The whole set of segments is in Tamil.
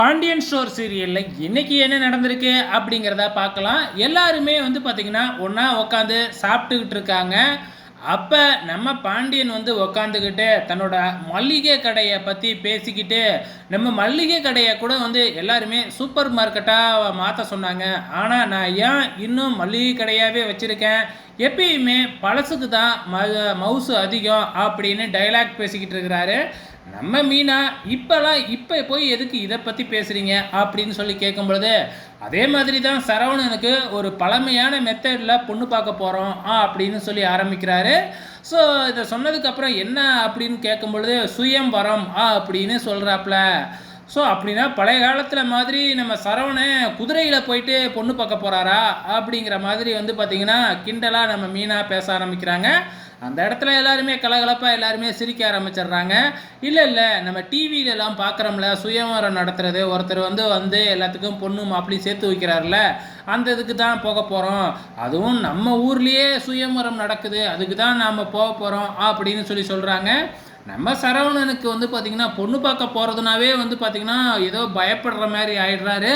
பாண்டியன் ஸ்டோர் சீரியலில் இன்னைக்கு என்ன நடந்திருக்கு அப்படிங்கிறத பார்க்கலாம். எல்லாருமே வந்து பார்த்திங்கன்னா ஒன்றா உட்காந்து சாப்பிட்டுக்கிட்டு இருக்காங்க. அப்போ நம்ம பாண்டியன் வந்து உக்காந்துக்கிட்டு தன்னோட மல்லிகை கடையை பற்றி பேசிக்கிட்டு நம்ம மல்லிகை கடையை கூட வந்து எல்லாருமே சூப்பர் மார்க்கெட்டாக மாற்ற சொன்னாங்க. ஆனால் நான் ஏன் இன்னும் மல்லிகை கடையாகவே வச்சுருக்கேன்? எப்பயுமே பழசுக்கு தான் ம மவுசு அதிகம் அப்படின்னு டைலாக் பேசிக்கிட்டு இருக்கிறாரு. நம்ம மீனா இப்போலாம் இப்போ போய் எதுக்கு இதை பற்றி பேசுகிறீங்க அப்படின்னு சொல்லி கேட்கும் பொழுது அதே மாதிரி தான் சரவணனுக்கு ஒரு பழமையான மெத்தடில் பொண்ணு பார்க்க போகிறோம் ஆ அப்படின்னு சொல்லி ஆரம்பிக்கிறாரு. ஸோ இதை சொன்னதுக்கப்புறம் என்ன அப்படின்னு கேட்கும் பொழுது சுயம் வரம் ஆ அப்படின்னு சொல்கிறாப்புல ஸோ அப்படின்னா பழைய காலத்தில் மாதிரி நம்ம சரவணன் குதிரையில் போயிட்டு பொண்ணு பார்க்க போகிறாரா அப்படிங்கிற மாதிரி வந்து பார்த்திங்கன்னா கிண்டலாக நம்ம மீனாக பேச ஆரம்பிக்கிறாங்க. அந்த இடத்துல எல்லாருமே கலகலப்பாக எல்லாருமே சிரிக்க ஆரம்பிச்சிடுறாங்க. இல்லை இல்லை நம்ம டிவியிலலாம் பார்க்குறோம்ல சுயவரம் நடத்துறது. ஒருத்தர் வந்து வந்து எல்லாத்துக்கும் பொண்ணு மாப்பிளையும் சேர்த்து வைக்கிறாருல அந்த இதுக்கு தான் போக போகிறோம் அதுவும் நம்ம ஊர்லேயே சுயவரம் நடக்குது. அதுக்கு தான் நாம் போக போகிறோம் அப்படின்னு சொல்லி சொல்கிறாங்க நம்ம சரவணனுக்கு வந்து பார்த்திங்கன்னா பொண்ணு பார்க்க போகிறதுனாவே வந்து பார்த்திங்கன்னா ஏதோ பயப்படுற மாதிரி ஆயிடுறாரு.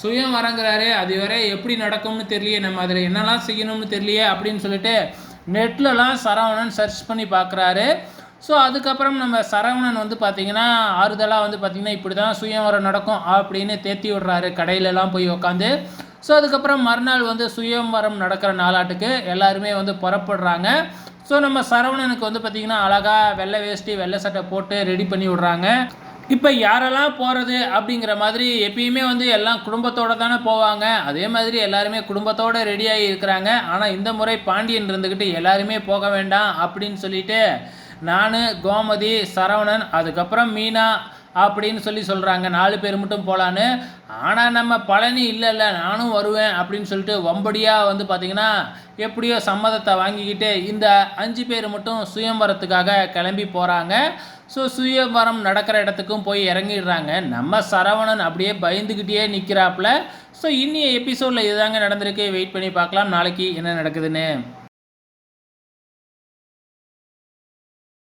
சுயம் வரங்கிறாரு அது வரை எப்படி நடக்கும்னு தெரியலையே நம்ம அதில் என்னெல்லாம் செய்யணும்னு தெரியலையே அப்படின்னு சொல்லிட்டு நெட்லலாம் சரவணன் சர்ச் பண்ணி பார்க்குறாரு ஸோ அதுக்கப்புறம் நம்ம சரவணன் வந்து பார்த்திங்கன்னா ஆறுதலாக வந்து பார்த்திங்கன்னா இப்படி தான் சுயம்வரம் நடக்கும் அப்படின்னு தேத்தி விடுறாரு. கடையிலலாம் போய் உக்காந்து. ஸோ அதுக்கப்புறம் மறுநாள் வந்து சுயம்வரம் நடக்கிற நாளாட்டுக்கு எல்லாருமே வந்து புறப்படுறாங்க. ஸோ நம்ம சரவணனுக்கு வந்து பார்த்திங்கன்னா அழகாக வெள்ளை வேஷ்டி வெள்ளை சட்டை போட்டு ரெடி பண்ணி விடுறாங்க. இப்போ யாரெல்லாம் போகிறது அப்படிங்கிற மாதிரி எப்பயுமே வந்து எல்லாம் குடும்பத்தோடு தானே போவாங்க. அதே மாதிரி எல்லாருமே குடும்பத்தோடு ரெடியாகி இருக்கிறாங்க. ஆனால் இந்த முறை பாண்டியன் இருந்துக்கிட்டு எல்லாருமே போக வேண்டாம் அப்படின்னு சொல்லிட்டு நான் கோமதி சரவணன் அதுக்கப்புறம் மீனா அப்படின்னு சொல்லி சொல்கிறாங்க நாலு பேர் மட்டும் போகலான்னு ஆனால் நம்ம பழனி இல்லை இல்லை நானும் வருவேன் அப்படின்னு சொல்லிட்டு வம்படியாக வந்து பார்த்திங்கன்னா எப்படியோ சம்மதத்தை வாங்கிக்கிட்டு இந்த அஞ்சு பேர் மட்டும் சுயம்பரத்துக்காக கிளம்பி போகிறாங்க ஸோ சுயம்பரம் நடக்கிற இடத்துக்கும் போய் இறங்கிடுறாங்க. நம்ம சரவணன் அப்படியே பயந்துக்கிட்டே நிற்கிறாப்புல ஸோ இன்னி எபிசோடில் இதுதாங்க நடந்திருக்கு. வெயிட் பண்ணி பார்க்கலாம். நாளைக்கு என்ன நடக்குதுன்னு.